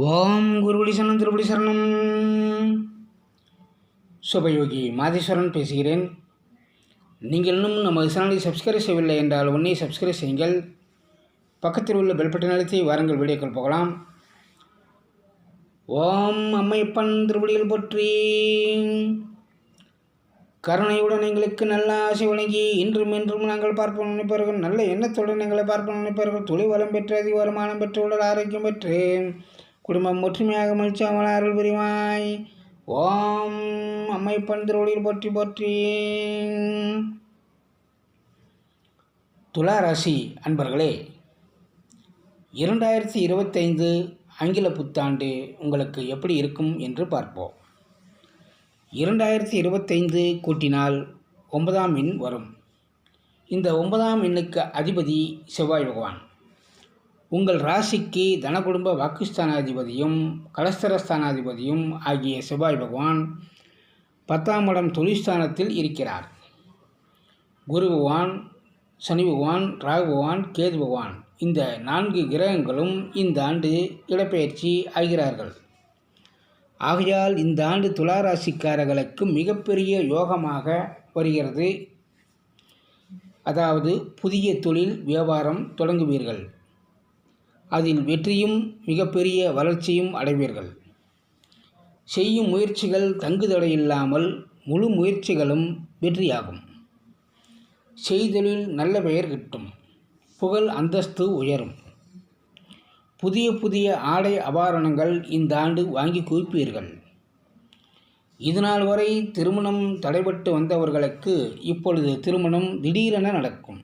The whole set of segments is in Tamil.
ஓம் குருபடி சரணம் திருபடி சரணம். சுபயோகி மாதேஸ்வரன் பேசுகிறேன். நீங்கள் இன்னும் நமது சேனலை சப்ஸ்கிரைப் செய்யவில்லை என்றால் உன்னை சப்ஸ்கிரைப் செய்யுங்கள். பக்கத்தில் உள்ள பெல்பட்டை அழுத்தி வாருங்கள் வீடியோக்கள் போகலாம். ஓம் அம்மையப்பன் திருப்படியில் போற்றி. கருணையுடன் எங்களுக்கு நல்ல ஆசை வழங்கி இன்றும் இன்றும் நாங்கள் பார்ப்போம் நினைப்பார்கள் நல்ல எண்ணத்துடன் எங்களை பார்ப்போம் நினைப்பார்கள் தொழில் வளம் பெற்று அதிக வருமானம் பெற்று உடல் ஆரோக்கியம் பெற்று குடும்பம் ஒற்றுமையாக மகிழ்ச்சியாமல் அருள் புரிவாய். ஓம் அம்மை பந்திரோடியில் போற்றி போற்றி. துலா ராசி அன்பர்களே இரண்டாயிரத்தி இருபத்தைந்து ஆங்கில புத்தாண்டு உங்களுக்கு எப்படி இருக்கும் என்று பார்ப்போம். இரண்டாயிரத்தி இருபத்தைந்து கூட்டினால் ஒன்பதாம் எண் வரும். இந்த ஒன்பதாம் எண்ணுக்கு அதிபதி செவ்வாய் பகவான். உங்கள் ராசிக்கு தனகுடும்ப வாக்குஸ்தானாதிபதியும் கலஸ்தரஸ்தானாதிபதியும் ஆகிய செவ்வாய் பகவான் பத்தாம் இடம் தொழில்ஸ்தானத்தில் இருக்கிறார். குரு பகவான் சனி பகவான் ராகு பகவான் கேது பகவான் இந்த நான்கு கிரகங்களும் இந்த ஆண்டு இடப்பெயர்ச்சி ஆகிறார்கள். ஆகையால் இந்த ஆண்டு துளாராசிக்காரர்களுக்கு மிகப்பெரிய யோகமாக வருகிறது. அதாவது புதிய தொழில் வியாபாரம் தொடங்குவீர்கள். அதில் வெற்றியும் மிகப்பெரிய வளர்ச்சியும் அடைவீர்கள். செய்யும் முயற்சிகள் தங்குதடையில்லாமல் முழு முயற்சிகளும் வெற்றியாகும். செய்தொழில் நல்ல பெயர் கிட்டும். புகழ் அந்தஸ்து உயரும். புதிய புதிய ஆடை அபாரணங்கள் இந்த ஆண்டு வாங்கி குவிப்பீர்கள். இதுநாள் வரை திருமணம் தடைபட்டு வந்தவர்களுக்கு இப்பொழுது திருமணம் திடீரென நடக்கும்.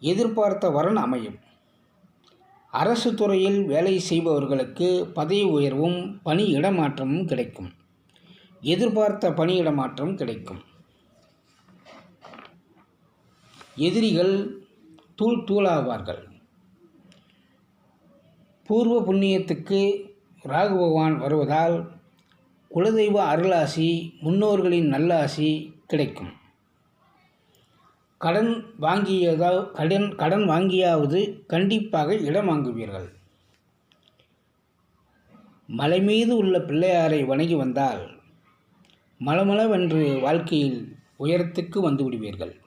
எதிர்பார்த்த வரன் அமையும். அரசு துறையில் வேலை செய்பவர்களுக்கு பதவி உயர்வும் பணி இடமாற்றமும் கிடைக்கும். எதிர்பார்த்த பணி இடமாற்றம் கிடைக்கும். எதிரிகள் தூள் தூளாவார்கள். பூர்வ புண்ணியத்துக்கு ராகு பகவான் வருவதால் குலதெய்வ அருளாசி முன்னோர்களின் நல்லாசி கிடைக்கும். கடன் வாங்கியதா கடன் கடன் வாங்கியாவது கண்டிப்பாக இடம் வாங்குவீர்கள். மலை மீது உள்ள பிள்ளையாரை வணங்கி வந்தால் மலமளவென்று வாழ்க்கையில் உயரத்துக்கு வந்து விடுவீர்கள்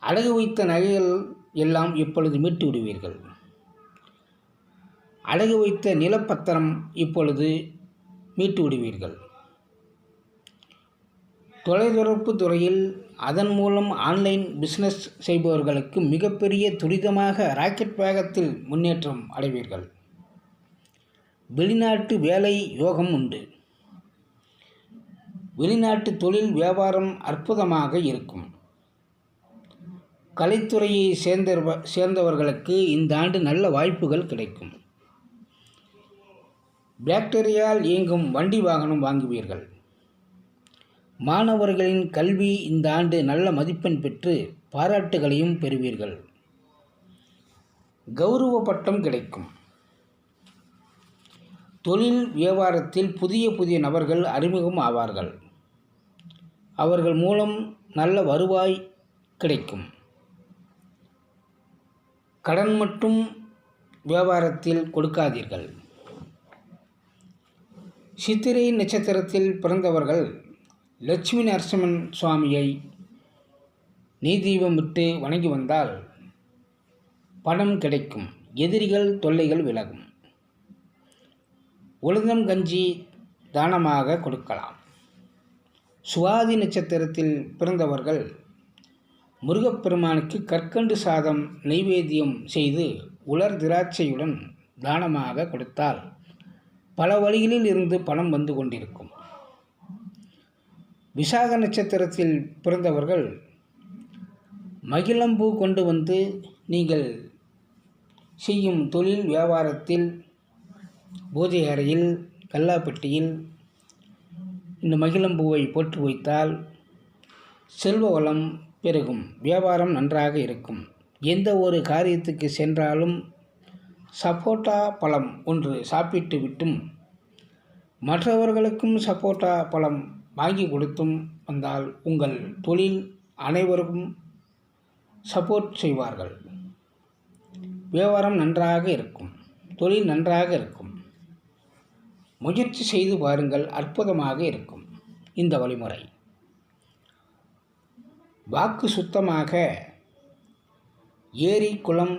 அடகு வைத்த நகைகள் எல்லாம் இப்பொழுது மீட்டு விடுவீர்கள். அடகு வைத்த நிலப்பத்திரம் இப்பொழுது மீட்டு விடுவீர்கள். தொலைத்தொடர்பு துறையில் அதன் மூலம் ஆன்லைன் பிஸ்னஸ் செய்பவர்களுக்கு மிகப்பெரிய துரிதமாக ராக்கெட் வேகத்தில் முன்னேற்றம் அடைவீர்கள். வெளிநாட்டு வேலை யோகம் உண்டு. வெளிநாட்டு தொழில் வியாபாரம் அற்புதமாக இருக்கும். கலைத்துறையை சேர்ந்த சேர்ந்தவர்களுக்கு இந்த ஆண்டு நல்ல வாய்ப்புகள் கிடைக்கும். பேக்டீரியால் இயங்கும் வண்டி வாகனம் வாங்குவீர்கள். மாணவர்களின் கல்வி இந்த ஆண்டு நல்ல மதிப்பெண் பெற்று பாராட்டுகளையும் பெறுவீர்கள். கௌரவ பட்டம் கிடைக்கும். தொழில் வியாபாரத்தில் புதிய புதிய நபர்கள் அறிமுகம் ஆவார்கள். அவர்கள் மூலம் நல்ல வருவாய் கிடைக்கும். கடன் மட்டும் வியாபாரத்தில் கொடுக்காதீர்கள். சித்திரை நட்சத்திரத்தில் பிறந்தவர்கள் லட்சுமி நரசிம்மன் சுவாமியை நீதீபம் விட்டு வணங்கி வந்தால் பணம் கிடைக்கும் எதிரிகள் தொல்லைகள் விலகும். உளுந்தம் கஞ்சி தானமாக கொடுக்கலாம். சுவாதி நட்சத்திரத்தில் பிறந்தவர்கள் முருகப்பெருமானுக்கு கற்கண்டு சாதம் நைவேத்தியம் செய்து உலர் திராட்சையுடன் தானமாக கொடுத்தால் பல வழிகளில் இருந்து பணம் வந்து கொண்டிருக்கும். விசாக நட்சத்திரத்தில் பிறந்தவர்கள் மகிழம்பூ கொண்டு வந்து நீங்கள் செய்யும் தொழில் வியாபாரத்தில் பூஜை அறையில் கல்லாப்பட்டியில் இந்த மகிழம்பூவை போட்டு வைத்தால் செல்வ வளம் பெருகும் வியாபாரம் நன்றாக இருக்கும். எந்த ஒரு காரியத்துக்கு சென்றாலும் சப்போட்டா பழம் ஒன்று சாப்பிட்டு விட்டும் மற்றவர்களுக்கும் சப்போட்டா பழம் வாங்கி கொடுத்தும் வந்தால் உங்கள் தொழில் அனைவருக்கும் சப்போர்ட் செய்வார்கள். வியாபாரம் நன்றாக இருக்கும். தொழில் நன்றாக இருக்கும். முயற்சி செய்து பாருங்கள் அற்புதமாக இருக்கும். இந்த வழிமுறை. வாக்கு சுத்தமாக ஏரி குளம்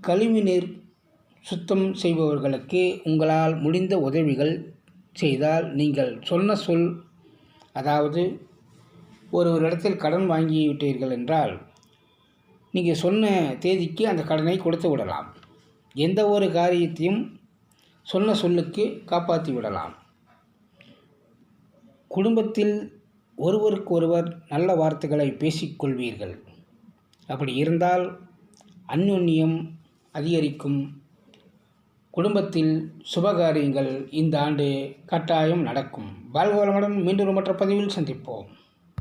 கழிவுநீர் சுத்தம் செய்பவர்களுக்கு உங்களால் முடிந்த உதவிகள் செய்தால் நீங்கள் சொன்ன சொல் அதாவது ஒரு ஒரு இடத்தில் கடன் வாங்கி விட்டீர்கள் என்றால் நீங்கள் சொன்ன தேதிக்கு அந்த கடனை கொடுத்து விடலாம். எந்த ஒரு காரியத்தையும் சொன்ன சொல்லுக்கு காப்பாற்றி விடலாம். குடும்பத்தில் ஒருவருக்கொருவர் நல்ல வார்த்தைகளை பேசிக்கொள்வீர்கள். அப்படி இருந்தால் அந்யுன்யம் அதிகரிக்கும். குடும்பத்தில் சுபகாரியங்கள் இந்த ஆண்டு கட்டாயம் நடக்கும். வாழ்க மீண்டும் மற்ற பதிவில் சந்திப்போம்.